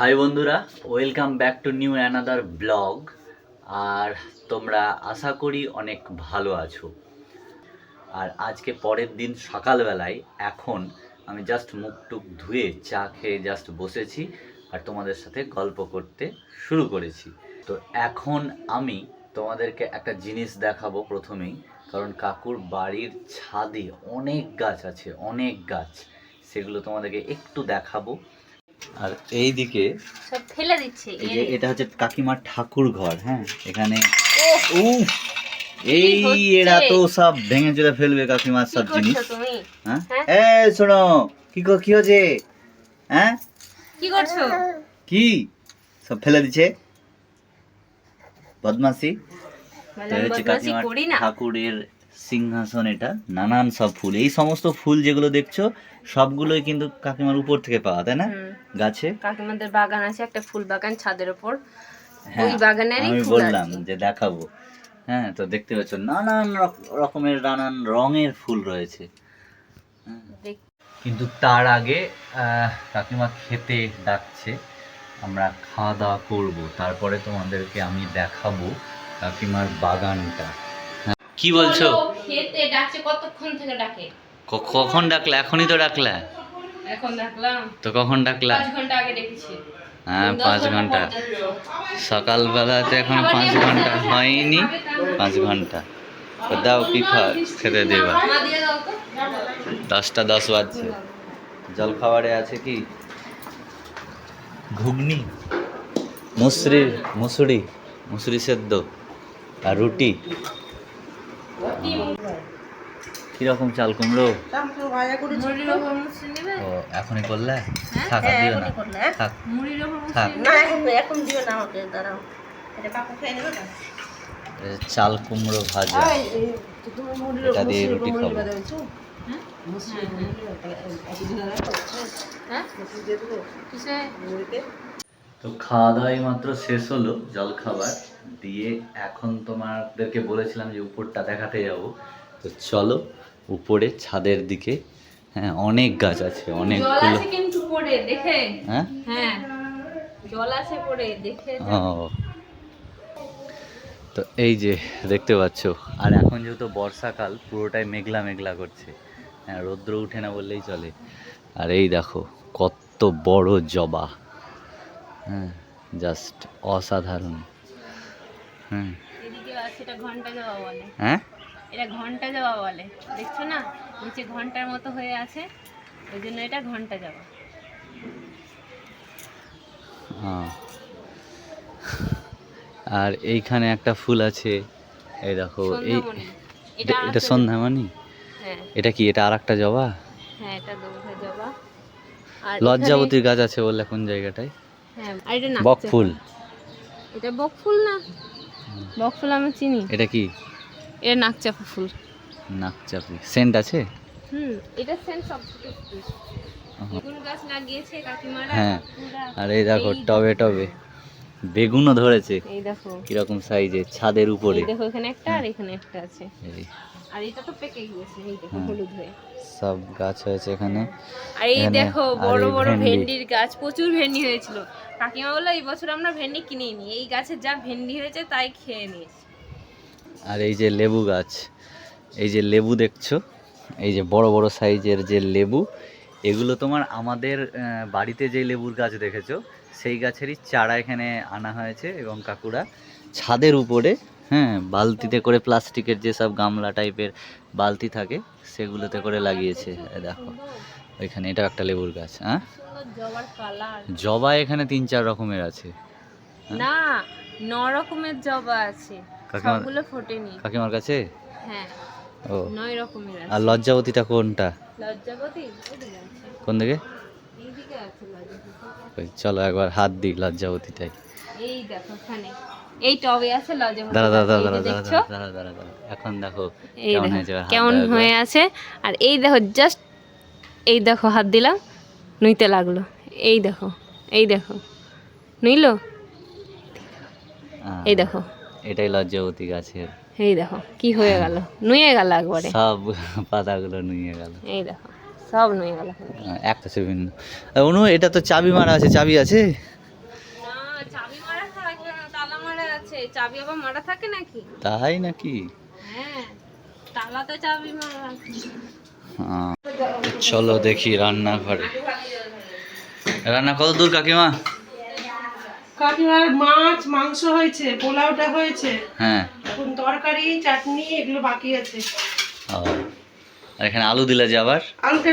High বন্ধুরা welcome back to new another blog আর তোমরা আশা করি অনেক ভালো আছো। আর আজকে পরের দিন সকালবেলায় এখন আমি জাস্ট মুখ টুক ধুয়ে চা খেয়ে জাস্ট বসেছি আর তোমাদের সাথে গল্প করতে শুরু করেছি। তো এখন আমি তোমাদেরকে একটা জিনিস দেখাবো প্রথমেই, কারণ কাকুর বাড়ির ছাদে অনেক গাছ আছে, অনেক গাছ। সেগুলো তোমাদেরকে একটু দেখাবো। আর এই দিকে সব ফেলে দিচ্ছে এই যে এটা হচ্ছে কাকিমার ঠাকুর ঘর হ্যাঁ? এখানে উফ, এই এরা তো সব ভেঙে চলে ফেলবে কাকিমার সব জিনিস। তুমি? হ্যাঁ? হ্যাঁ? এ শোনো কি কর- কি হচ্ছে? হ্যাঁ? কি করছ? কি? সব ফেলে দিচ্ছে? বদমাসি ঠাকুরের সিংহাসন এটা নানান সব ফুল। এই সমস্ত ফুল যেগুলো দেখছ সবগুলোই কিন্তু কাকিমার উপর থেকে পাওয়া তাই না। গাছে? কাকিমাদের বাগান আছে একটা ফুল বাগান ছাদের উপর হ্যাঁ, ওই বাগানেরই আমি বললাম যে দেখাবো। হ্যাঁ তো দেখতে পাচ্ছ নানান রক- রকমের নানান রঙের ফুল রয়েছে। কিন্তু তার আগে আহ, কাকিমা খেতে ডাকছে। আমরা খাওয়া দাওয়া করব। তারপরে তোমাদেরকে আমি দেখাবো কাকিমার বাগানটা। হ্যাঁ। কি বলছো? বলো, খেতে ডাকছে কতক্ষণ থেকে ডাকে? ক- কখন ডাকলে? এখনই তো ডাকলা? এখন ডাকলাম। তো কখন ডাকলা? পাঁচ ঘণ্টা আগে ডেকেছি। হ্যাঁ পাঁচ ঘণ্টা সকালবেলাতে এখন পাঁচ ঘণ্টা হয়নি। পাঁচ ঘণ্টা। দাও কি খেতে দেবা। দশটা দশ বাজছে। জল খাবারে আছে কি? ঘুগনি। মুসরি মুসুরি। মুসুরি সেদ্ধ। আর রুটি। কীরকম চাল কুমড়ো? ও এখনই করলে? হ্যাঁ, থাক দিও না। থাক থাক। চাল কুমড়ো ভাজা। এটা দিয়ে রুটি খাব। হ্যাঁ? তো খাওয়া দাওয়াই মাত্র শেষ হলো জল খাবার দিয়ে এখন তোমাদেরকে বলেছিলাম যে উপরটা দেখাতে যাব। তো চলো উপরে ছাদের দিকে। হ্যাঁ অনেক গাছ আছে জল অনেকগুলো আছে কিন্তু পড়ে দেখে? হ্যাঁ? হ্যাঁ। জল আছে পড়ে দেখে ও। তো এই যে দেখতে পাচ্ছ। আর এখন যেহেতু বর্ষাকাল পুরোটাই মেঘলা মেঘলা করছে। হ্যাঁ রৌদ্র উঠে না বললেই চলে। আর এই দেখো কত বড় জবা। হ্যাঁ জাস্ট অসাধারণ। হ্যাঁ। হ্যাঁ? এটা ঘণ্টা যাওয়া বলে। দেখছ না? নিচে ঘণ্টার মতো হয়ে আছে। ওই জন্য এটা ঘণ্টা যাওয়া। হ্যাঁ। আর এইখানে একটা ফুল আছে। এই দেখো এই এটা সন্ধ্যামানি হ্যাঁ। এটা কি? এটা আর একটা জবা? হ্যাঁ এটা জবা। আর লজ্জাবতীর গাছ আছে বললে কোন জায়গাটায়? হ্যাঁ আর এটা নাক বক ফুল এটা বক ফুল না? বক ফুল আমি চিনি। এটা কি? এটা নাকচাপা ফুল। নাকচাপি সেন্ট আছে? হুম এটা সেন্ট সব থেকে ফুল আহা। বেগুন গাছ লাগিয়েছে কাকিমারা হ্যাঁ। আর এই দেখো টবে টবে। বেগুনও ধরেছে। এই দেখো। কীরকম সাইজে ছাদের উপরে। দেখো এখানে একটা আর এখানে একটা আছে। এই। আর এটা তো পেকে গিয়েছে এই দেখো হলুদ হয়ে। সব গাছ হয়েছে এখানে। আর এই দেখো বড় বড় ভেন্ডির গাছ প্রচুর ভেন্ডি হয়েছিল। কাকিমা বলল এই বছর আমরা ভেন্ডি কিনেই নি। এই গাছের যা ভেন্ডি হয়েছে তাই খেয়ে নিয়েছি। আর এই যে লেবু গাছ, এই যে লেবু দেখছ, এই যে বড় বড় সাইজের যে লেবু, এগুলো তোমার আমাদের বাড়িতে যে লেবুর গাছ দেখেছ, সেই গাছেরই চারা এখানে আনা হয়েছে এবং কাকুরা ছাদের উপরে হ্যাঁ বালতিতে করে প্লাস্টিকের যেসব গামলা টাইপের বালতি থাকে, সেগুলোতে করে লাগিয়েছে। দেখো ওইখানে এটা একটা লেবুর গাছ হ্যাঁ জবা এখানে তিন চার রকমের আছে। না, ন রকমের জবা আছে। কাকিমার- সবগুলো ফোটেনি। কাকিমার কাছে? হ্যাঁ। ও। নয় রকমের আর আছে লজ্জাবতীটা কোনটা? লজ্জাবতী? কোন দিকে? চলো একবার হাত দিই লজ্জাবতীটাই। এই দেখো ওখানে। এই টবে আছে লজ্জাবতী। দাঁড়া দাঁড়া দাঁড়া দাঁড়া দাঁড়া দাঁড়া দাঁড়া এখন দেখো কেমন হয়েছে কেমন হয়ে আছে। আর এই দেখো জাস্ট এই দেখো হাত দিলাম নুইতে লাগল। এই দেখো এই দেখো। নুইলো? এই দেখো। এটাই লজ্জাবতী গাছের। এই দেখো কি হয়ে গেল? নুয়ে গেল একবারে। সব পাতাগুলো নুয়ে গেল। এই দেখো সব নুয়ে গেল একটা সেভিন অনু এটা তো চাবি মারা আছে চাবি আছে? চাবি আবার মারা থাকে নাকি? তাই নাকি? হ্যাঁ তালাতে চাবি মারা চলো দেখি রান্নাঘরে। রান্না কত দূর কাকিমা? কাকিমার মাছ মাংস হয়েছে পোলাওটা হয়েছে। হ্যাঁ। এখন তরকারি চাটনি এগুলো বাকি আছে। ও। আর এখানে আলু দিলে যে আবার? আলুটা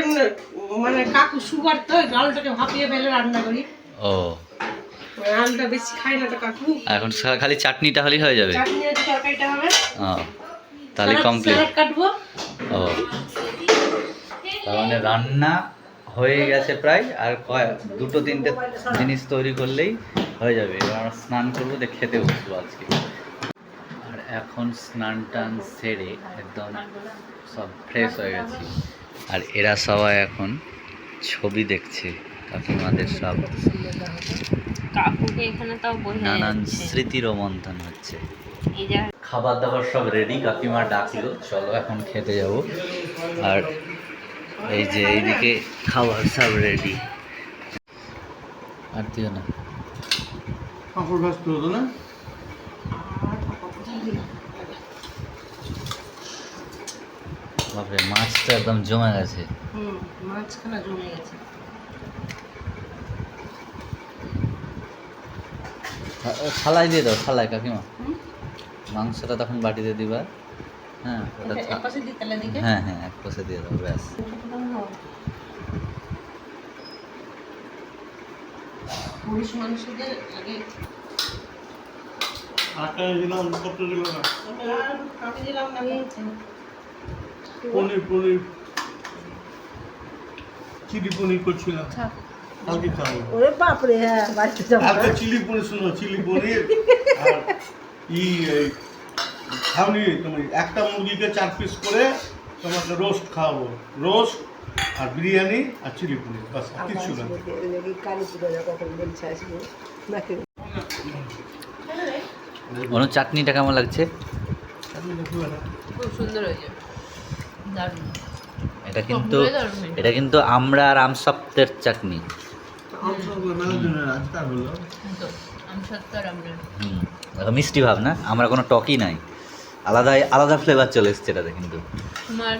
মানে কাকু সুগার তো আলুটাকে ভাপিয়ে ফেলে রান্না করি। ও। মানে আলুটা বেশি খাই না তো কাকু। এখন খালি চাটনিটা হলেই হয়ে যাবে? চাটনি আছে তরকারিটা হবে। ও তাহলে কমপ্লিট কাটবো। ও। মানে রান্না হয়ে গেছে প্রায়। আর কয় দুটো তিনটে জিনিস তৈরি করলেই হয়ে যাবে। এবার আমরা স্নান করব দিয়ে খেতে বসবো আজকে। আর এখন স্নান টান সেরে একদম সব ফ্রেশ হয়ে গেছি। আর এরা সবাই এখন ছবি দেখছে কাকিমাদের সব। নানান স্মৃতি রোমন্থন হচ্ছে। খাবার দাবার সব রেডি কাকিমা ডাকলো চলো এখন খেতে যাব। আর এই যে এইদিকে খাবার সব রেডি আর দিও না। পাঁপড় ভাজতে হতো না? বাপরে মাছটা একদম জমে গেছে। হুম মাছখানা জমে গেছে। থালায় দিয়ে দাও থালায় কাকিমা। মাংসটা তখন বাটিতে দিবা। হ্যাঁ ওটা দিকে? হ্যাঁ হ্যাঁ এক পাশে দিয়ে দাও ব্যাস। পুরুষ মানুষদের আগে আটা দিলাম কত দিল না। আমি দিলাম না পনির পনির। চিলি পনির করছিলাম। কালকে খাব। ওরে বাপরে হ্যাঁ বাড়িতে যাব। কালকে চিলি পনির শুনো চিলি পনির আর ই খাওনি তুমি একটা মুরগিকে চার পিস করে তোমাকে রোস্ট খাওয়াবো। রোস্ট আর বিরিয়ানি আর চিলি পনির বাস আর কিচ্ছু না। অনু চাটনিটা কেমন লাগছে। খুব সুন্দর হয়েছে। এটা কিন্তু। এটা কিন্তু আমরা আর আমসপ্তের চাটনি মিষ্টি ভাব না? আমরা কোনো টকই নাই। আলাদা আলাদা ফ্লেভার চলে এসছে এটাতে কিন্তু। তোমার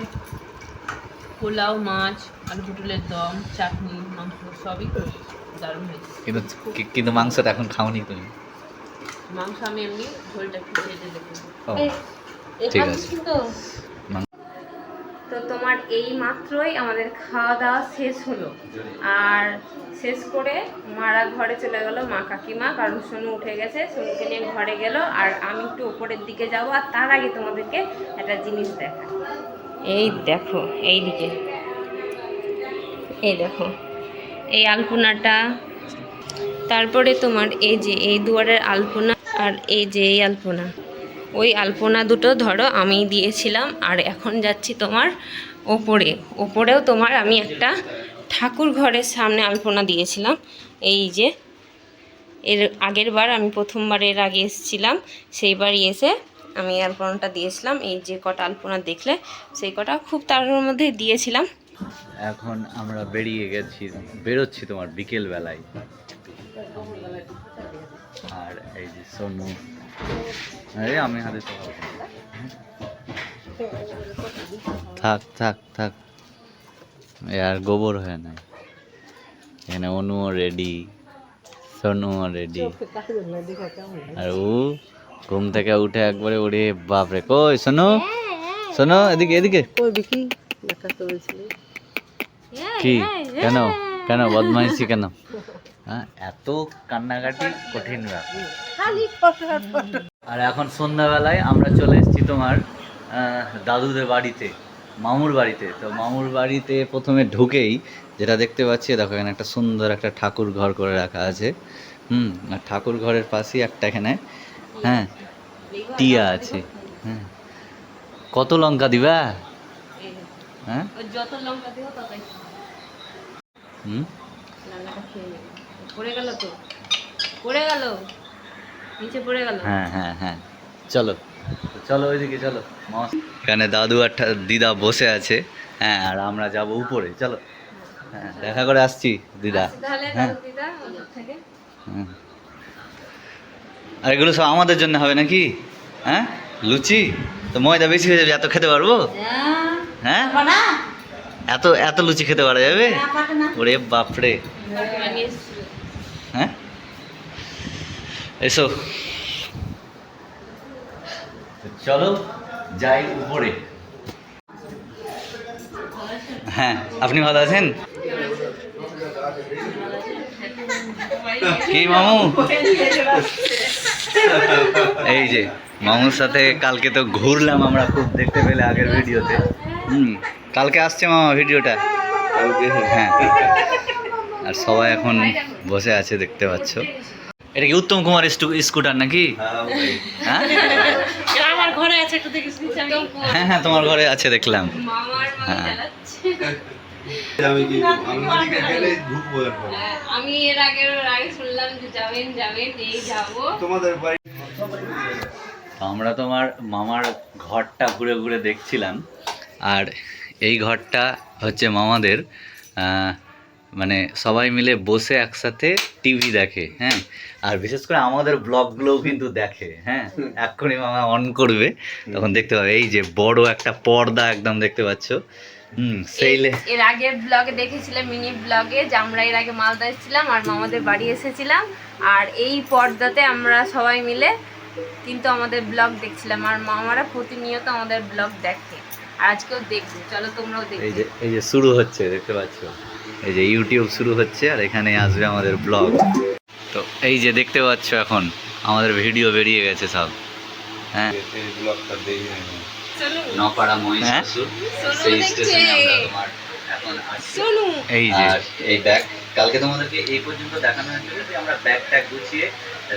পোলাও মাছ আলু পটলের দম চাটনি মাংস সবই দারুণ হয়েছে। কিন্তু কিন্তু মাংসটা এখন খাওনি তুমি? মাংস আমি এমনি ঝোলটা একটু চেটে দেখব ও ঠিক আছে। তো তোমার এই মাত্রই আমাদের খাওয়া দাওয়া শেষ হলো। আর শেষ করে মারা ঘরে চলে গেল মা কাকিমা কারণ সোনু উঠে গেছে সোনুকে নিয়ে ঘরে গেল আর আমি একটু উপরের দিকে যাব আর তার আগে তোমাদেরকে একটা জিনিস দেখা এই দেখো এই দিকে এই দেখো, এই আলপনাটা। তারপরে তোমার এই যে, এই দুয়ারের আলপনা আর এই যে, এই আলপনা। ওই আলপনা দুটো ধরো, আমি দিয়েছিলাম আর এখন যাচ্ছি তোমার ওপরে। ওপরেও তোমার আমি একটা ঠাকুর ঘরের সামনে আলপনা দিয়েছিলাম। এই যে, এর আগের বার আমি প্রথমবার এর আগে এসেছিলাম, সেইবারই এসে আমি আলপনাটা দিয়েছিলাম। এই যে কটা আলপনা দেখলে সেই কটা খুব তার মধ্যে দিয়েছিলাম। এখন আমরা বেরিয়ে গেছি বেরোচ্ছি তোমার বিকেল বেলায় আর এই যে সোনু। আরে আমি হাতে তো থাক থাক থাক। এ আর গোবর হয় না। এখানে অনুও রেডি সোনুও রেডি আর ও ঘুম থেকে উঠে একবারে উড়ে বাপরে কই শোনো শোনো এদিকে এদিকে। কি? কেন? কেন? বদমাইশি কেন? হ্যাঁ এত কান্নাকাটি কঠিন আর এখন সন্ধ্যাবেলায় আমরা চলে এসেছি তোমার দাদুদের বাড়িতে মামুর বাড়িতে। তো মামুর বাড়িতে প্রথমে ঢুকেই যেটা দেখতে পাচ্ছি দেখো এখানে একটা সুন্দর একটা ঠাকুর ঘর করে রাখা আছে। হুম ঠাকুর ঘরের পাশেই একটা এখানে হ্যাঁ টিয়া আছে। হ্যাঁ। কত লঙ্কা দিবা? হ্যাঁ? যত লঙ্কা দেবো ততই হুম? রান্নাটা খেয়ে নেবে। পড়ে গেল তো? পড়ে গেল? নিচে পড়ে গেল? হ্যাঁ হ্যাঁ হ্যাঁ। চলো। চলো ওইদিকে চলো। এখানে দাদু আর দিদা বসে আছে। হ্যাঁ আর আমরা যাব উপরে। চলো। হ্যাঁ দেখা করে আসছি দিদা। হ্যাঁ দাদু দিদা ওদের থেকে হুম। আর এগুলো সব আমাদের জন্য হবে নাকি? হ্যাঁ? লুচি? তো ময়দা বেশি হয়ে যাবে এত খেতে পারব? হ্যাঁ? এত এত লুচি খেতে পারা যাবে? ওরে বাপরে। হ্যাঁ? এসো। চলো যাই উপরে। হ্যাঁ আপনি ভালো আছেন? কি মামু? এই যে মামুর সাথে কালকে তো ঘুরলাম আমরা খুব দেখতে পেলে আগের ভিডিওতে। হুম কালকে আসছে মামা ভিডিওটা। হ্যাঁ। আর সবাই এখন বসে আছে দেখতে পাচ্ছ। এটা কি উত্তম কুমার স্কুটার নাকি? হ্যাঁ? আমার ঘরে আছে একটু দেখিস হ্যাঁ হ্যাঁ তোমার ঘরে আছে দেখলাম। হ্যাঁ। আমি হ্যাঁ, আমি এর আগে আগে শুনলাম যে যাবেন যাবেন এই যাব। তোমাদের বাড়ি আমরা তোমার মামার ঘরটা ঘুরে ঘুরে দেখছিলাম। আর এই ঘরটা হচ্ছে মামাদের মানে সবাই মিলে বসে একসাথে টিভি দেখে হ্যাঁ? আর বিশেষ করে আমাদের ব্লগগুলোও কিন্তু দেখে হ্যাঁ? এক্ষুনি মামা অন করবে তখন দেখতে পাবে। এই যে বড় একটা পর্দা একদম দেখতে পাচ্ছ। এর- এর আগের ব্লগে দেখেছিলাম মিনি ব্লগে যে আমরা এর আগে মালদা এসেছিলাম আর মামাদের বাড়ি এসেছিলাম। আর এই পর্দাতে আমরা সবাই মিলে কিন্তু আমাদের ব্লগ দেখছিলাম। আর মামারা প্রতিনিয়ত আমাদের ব্লগ দেখে। আর আজকেও দেখবে। চলো তোমরাও এই যে এই যে শুরু হচ্ছে দেখতে পাচ্ছ? এই যে ইউটিউব শুরু হচ্ছে আর এখানে আসবে আমাদের ব্লগ তো এই যে দেখতে পাচ্ছ এখন আমাদের ভিডিও বেরিয়ে গেছে সব। হ্যাঁ। ব্লগটা দেখি নপাড়া মহিষাসুর সেই স্টেশনে আমরা তোমার এখন আসছি। এই যে। এই ব্যাগ কালকে তোমাদেরকে এই পর্যন্ত দেখানো হয়েছিল যে আমরা ব্যাগ ট্যাগ গুছিয়ে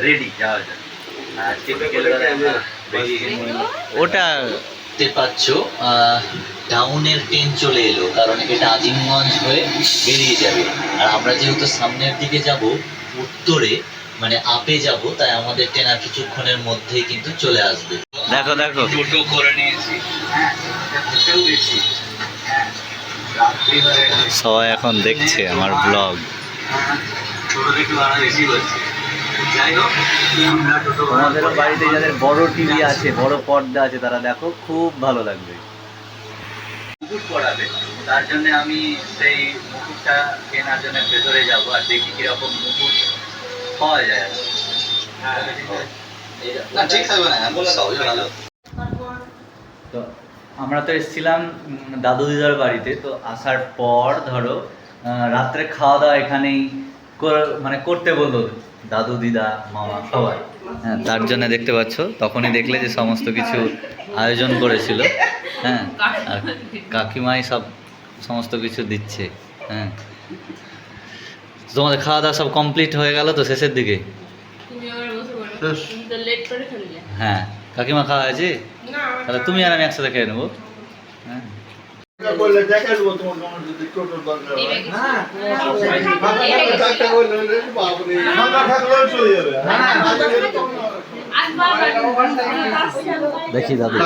রেডি যাওয়ার জন্য আজকে বিকেলবেলায় আমরা ওটা দেখতে পাচ্ছ টাউনের ট্রেন চলে এলো কারণ এটা আজিমগঞ্জ হয়ে বেরিয়ে যাবে। আর আমরা যেহেতু সামনের দিকে যাব উত্তরে মানে আপে যাব তাই আমাদের ট্রেন আর কিছুক্ষণের মধ্যেই কিন্তু চলে আসবে। দেখো দেখো। করে নিয়েছি সবাই এখন দেখছে আমার ব্লগ তোমাদেরও বাড়িতে যাদের বড় টিভি আছে বড় পর্দা আছে তারা দেখো খুব ভালো লাগবে। মুকুট পড়াবে তার জন্য আমি সেই মুকুটটা কেনার জন্য ভেতরে যাব আর দেখি কীরকম মুকুট পাওয়া যায়। আর না ঠিক থাকবে না আমি বলে দাও ভালো তো আমরা তো এসেছিলাম দাদু দিদার বাড়িতে তো আসার পর ধরো রাত্রে খাওয়া দাওয়া এখানেই মানে করতে বলল দাদু দিদা মামা সবাই। হ্যাঁ তার জন্য দেখতে পাচ্ছ তখনই দেখলে যে সমস্ত কিছু আয়োজন করেছিল। হ্যাঁ আর কাকিমাই সব সমস্ত কিছু দিচ্ছে। হ্যাঁ। তোমাদের খাওয়া দাওয়া সব কমপ্লিট হয়ে গেল তো শেষের দিকে? হ্যাঁ। কাকিমা খাওয়া আছে না তাহলে তুমি আর আমি একসাথে খেয়ে নেব। হ্যাঁ। দেখে হয়। আবার। দেখি দাদু।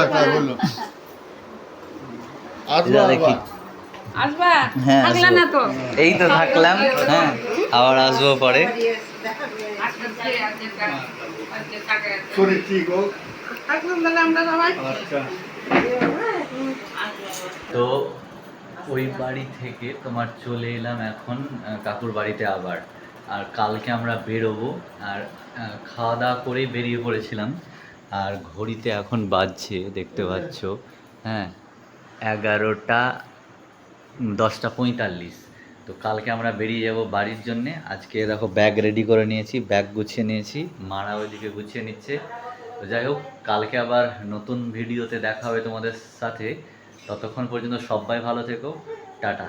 দেখি। হ্যাঁ, এই তো থাকলাম হ্যাঁ। আবার আসব পরে। ঠিক হোক। থাকলাম তাহলে আমরা সবাই। আচ্ছা। তো ওই বাড়ি থেকে তোমার চলে এলাম এখন কাকুর বাড়িতে আবার। আর কালকে আমরা বেরোবো আর খাওয়া দাওয়া করেই বেরিয়ে পড়েছিলাম। আর ঘড়িতে এখন বাজছে দেখতে পাচ্ছ। হ্যাঁ এগারোটা দশটা পঁয়তাল্লিশ। তো কালকে আমরা বেরিয়ে যাব বাড়ির জন্যে। আজকে দেখো ব্যাগ রেডি করে নিয়েছি ব্যাগ গুছিয়ে নিয়েছি। মারা ওইদিকে গুছিয়ে নিচ্ছে। তো যাই হোক, কালকে আবার নতুন ভিডিওতে দেখা হবে তোমাদের সাথে। ততক্ষণ পর্যন্ত সবাই ভালো থেকো। টাটা।